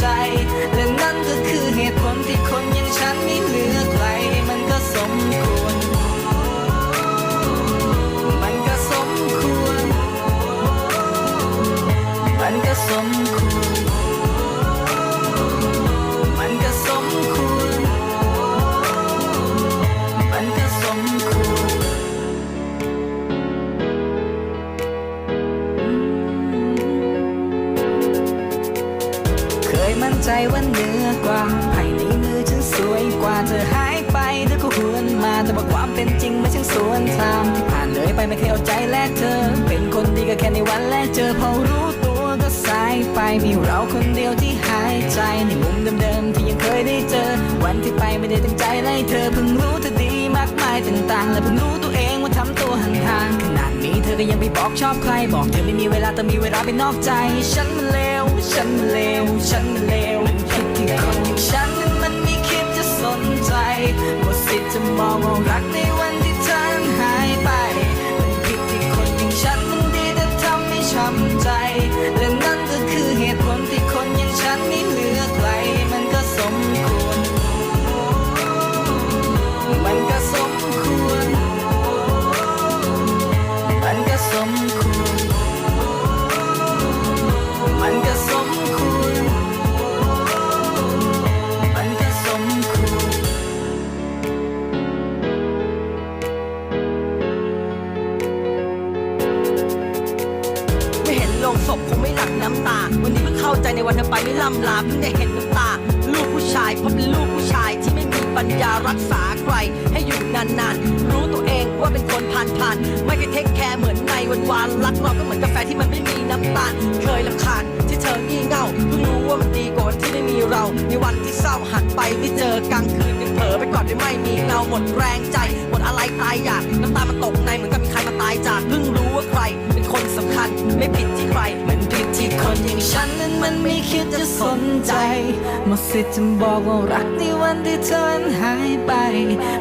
ใจและ มันใจว่าเหนือกว่าภายในมือฉันสวยกว่าเธอหายไปเธอก็หวนมาแต่ว่าความเป็นจริงไม่ใช่สวนทางที่ผ่านเลยไปไม่เคยเอาใจแลกเธอ เป็นคนดีก็แค่ในวันแรกเจอพอรู้ตัวก็สายไปมีเราคนเดียวที่หายใจในมุมเดิมๆที่ยังเคยได้เจอ วันที่ไปไม่ได้ตั้งใจไล่เธอเพิ่งรู้เธอดีมากมายต่างๆและเพิ่งรู้ ก็ยังไปบอกชอบใคร บอกเธอไม่มีเวลาแต่มีเวลาไปนอกใจ ฉันมันเลว ฉันมันเลว ฉันมันเลวมันคิดที่คนอย่างฉันนั้นมันไม่คิดจะสนใจหมดสิทธิ์จะมองว่ารักในวันที่เธอหายไป มันผิดที่คนอย่างฉันมันดีแต่ทำให้ช้ำใจ และนั่นก็คือเหตุผลที่คนอย่างฉันไม่เหลือใคร มันก็สมควร มันก็ส ลงศพคงไม่หลั่งน้ำตา วันนี้เพิ่งเข้าใจในวันเธอไปไม่ล่ำลาเพิ่งได้เห็นน้ำตา ลูกผู้ชายเพราะเป็นลูกผู้ชายที่ไม่มีปัญญารักษาใคร ให้อยู่นานๆ รู้ตัวเองว่าเป็นคนผ่านผ่านๆไม่เคยเทคแคร์เหมือนในวันวานรักเราก็เหมือนกาแฟที่มันไม่มีน้ำตาล เคยลำคาญที่เธองี่เง่าเพิ่งรู้ว่ามันดีกว่าที่ไม่มีเรา ในวันที่เศร้าหันไปไม่เจอกลางคืนยังเผลอไปก่อนได้ไม่มีเงาหมดแรงใจหมดอะไรตายอยากน้ำตามันตกในเหมือน ฉันนั้นมันไม่คิดจะสนใจหมดสิทธิ์จะบอกว่ารักในวันที่เธอนั้นหายไป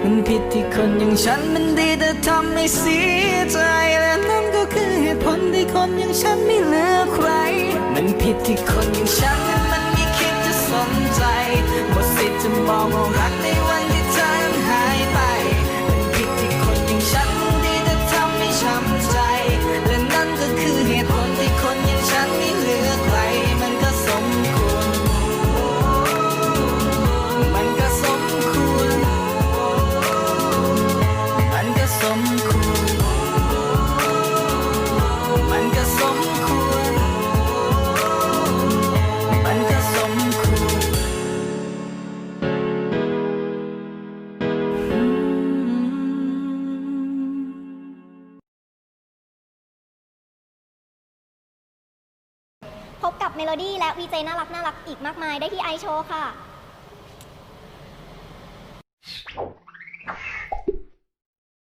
มันผิดที่คนอย่างฉันมันดีแต่ทำให้เสียใจและนั่นก็คือเหตุผลที่คนอย่างฉันไม่เหลือใคร มันผิดที่คนอย่างฉันนั้นมันไม่คิดจะสนใจหมดสิทธิ์จะบอกว่ารักใน เมโลดี้และวีเจน่ารักน่ารักอีกมากมายได้ที่ไอโชว์ค่ะ